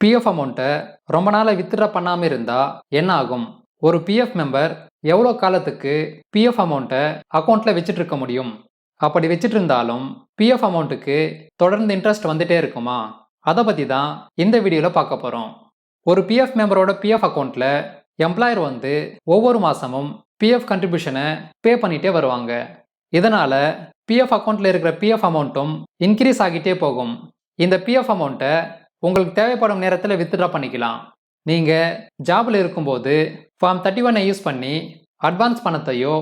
PF அமௌண்ட்டை ரொம்ப நாளாக வித்ட்ரா பண்ணாமல் இருந்தால் என்ன ஆகும் ஒரு பிஎஃப் மெம்பர் எவ்வளோ காலத்துக்கு பிஎஃப் அமௌண்ட்டை அக்கௌண்ட்டில் வச்சுட்டு இருக்க முடியும் அப்படி வச்சுட்டு இருந்தாலும் பிஎஃப் அமௌண்ட்டுக்கு தொடர்ந்து இன்ட்ரெஸ்ட் வந்துட்டே இருக்குமா அதை பற்றி தான் இந்த வீடியோவில் பார்க்க போகிறோம் ஒரு பிஎஃப் மெம்பரோட பிஎஃப் அக்கௌண்ட்டில் எம்ப்ளாயர் வந்து ஒவ்வொரு மாதமும் பிஎஃப் கண்ட்ரிபியூஷனை பே பண்ணிகிட்டே வருவாங்க இதனால் பிஎஃப் அக்கௌண்ட்டில் இருக்கிற பிஎஃப் அமௌண்ட்டும் இன்க்ரீஸ் ஆகிட்டே போகும் இந்த பிஎஃப் அமௌண்ட்டை உங்களுக்கு தேவைப்படும் நேரத்தில் வித்ட்ரா பண்ணிக்கலாம். நீங்கள் ஜாபில் இருக்கும்போது ஃபார்ம் தேர்ட்டி ஒன்னை யூஸ் பண்ணி அட்வான்ஸ் பணத்தையோ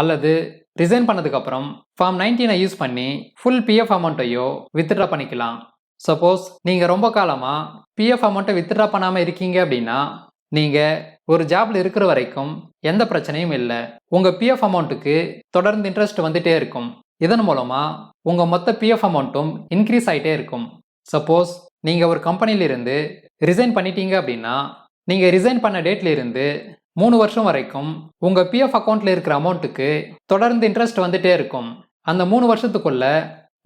அல்லது ரிசைன் பண்ணதுக்கப்புறம் ஃபார்ம் நைன்டீனை யூஸ் பண்ணி ஃபுல் பிஎஃப் அமௌண்ட்டையோ வித்ட்ரா பண்ணிக்கலாம். சப்போஸ் நீங்கள் ரொம்ப காலமாக பிஎஃப் அமௌண்ட்டை வித்ட்ரா பண்ணாமல் இருக்கீங்க அப்படின்னா நீங்கள் ஒரு ஜாப்ல இருக்கிற வரைக்கும் எந்த பிரச்சனையும் இல்லை. உங்கள் பிஎஃப் அமௌண்ட்டுக்கு தொடர்ந்து இன்ட்ரெஸ்ட் வந்துட்டே இருக்கும். இதன் மூலமாக உங்கள் மொத்த பிஎஃப் அமௌண்ட்டும் இன்க்ரீஸ் ஆகிட்டே இருக்கும். சப்போஸ் நீங்கள் ஒரு கம்பெனியிலிருந்து ரிசைன் பண்ணிட்டீங்க அப்படின்னா நீங்கள் ரிசைன் பண்ண டேட்லேருந்து மூணு வருஷம் வரைக்கும் உங்கள் பிஎஃப் அக்கௌண்ட்டில் இருக்கிற அமௌண்ட்டுக்கு தொடர்ந்து இன்ட்ரெஸ்ட் வந்துட்டே இருக்கும். அந்த மூணு வருஷத்துக்குள்ள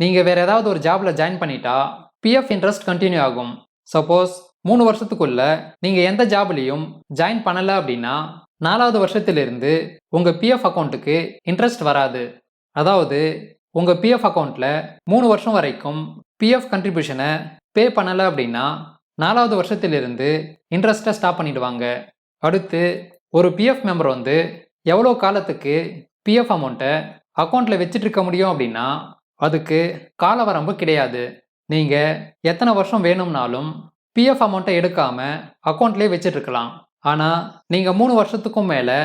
நீங்கள் வேறு ஏதாவது ஒரு ஜாபில் ஜாயின் பண்ணிட்டா பிஎஃப் இன்ட்ரெஸ்ட் கண்டினியூ ஆகும். சப்போஸ் மூணு வருஷத்துக்குள்ள நீங்கள் எந்த ஜாப்லேயும் ஜாயின் பண்ணலை அப்படின்னா நாலாவது வருஷத்திலிருந்து உங்கள் பிஎஃப் அக்கௌண்ட்டுக்கு இன்ட்ரெஸ்ட் வராது. அதாவது உங்கள் பிஎஃப் அக்கௌண்ட்டில் மூணு வருஷம் வரைக்கும் பிஎஃப் கண்ட்ரிபியூஷனை பே பண்ணலை அப்படின்னா நாலாவது வருஷத்திலிருந்து இன்ட்ரெஸ்ட்டை ஸ்டாப் பண்ணிடுவாங்க. அடுத்து ஒரு பிஎஃப் மெம்பர் வந்து எவ்வளோ காலத்துக்கு பிஎஃப் அமௌண்ட்டை அக்கௌண்ட்டில் வச்சுட்டு இருக்க முடியும் அப்படின்னா அதுக்கு காலவரம்பு கிடையாது. நீங்கள் எத்தனை வருஷம் வேணும்னாலும் பிஎஃப் அமௌண்ட்டை எடுக்காமல் அக்கௌண்ட்லேயே வச்சுட்ருக்கலாம் ஆனால் நீங்கள் மூணு வருஷத்துக்கும் மேலே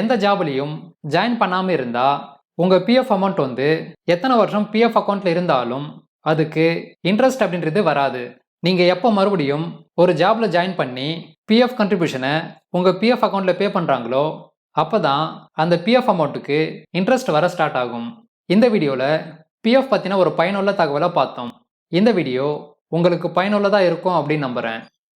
எந்த ஜாப்லேயும் ஜாயின் பண்ணாமல் இருந்தால் உங்கள் பிஎஃப் அமௌண்ட் வந்து எத்தனை வருஷம் பிஎஃப் அக்கௌண்ட்டில் இருந்தாலும் அதுக்கு இன்ட்ரெஸ்ட் அப்படின்றது வராது. நீங்கள் எப்போ மறுபடியும் ஒரு ஜாப்ல ஜாயின் பண்ணி பிஎஃப் கண்ட்ரிபியூஷனை உங்கள் பிஎஃப் அக்கௌண்ட்டில் பே பண்ணுறாங்களோ அப்போ தான் அந்த பிஎஃப் அமௌண்ட்டுக்கு இன்ட்ரெஸ்ட் வர ஸ்டார்ட் ஆகும். இந்த வீடியோவில் பிஎஃப் பற்றின ஒரு பயனுள்ள தகவலை பார்த்தோம். இந்த வீடியோ உங்களுக்கு பயனுள்ளதாக இருக்கும் அப்படின்னு நம்புகிறேன்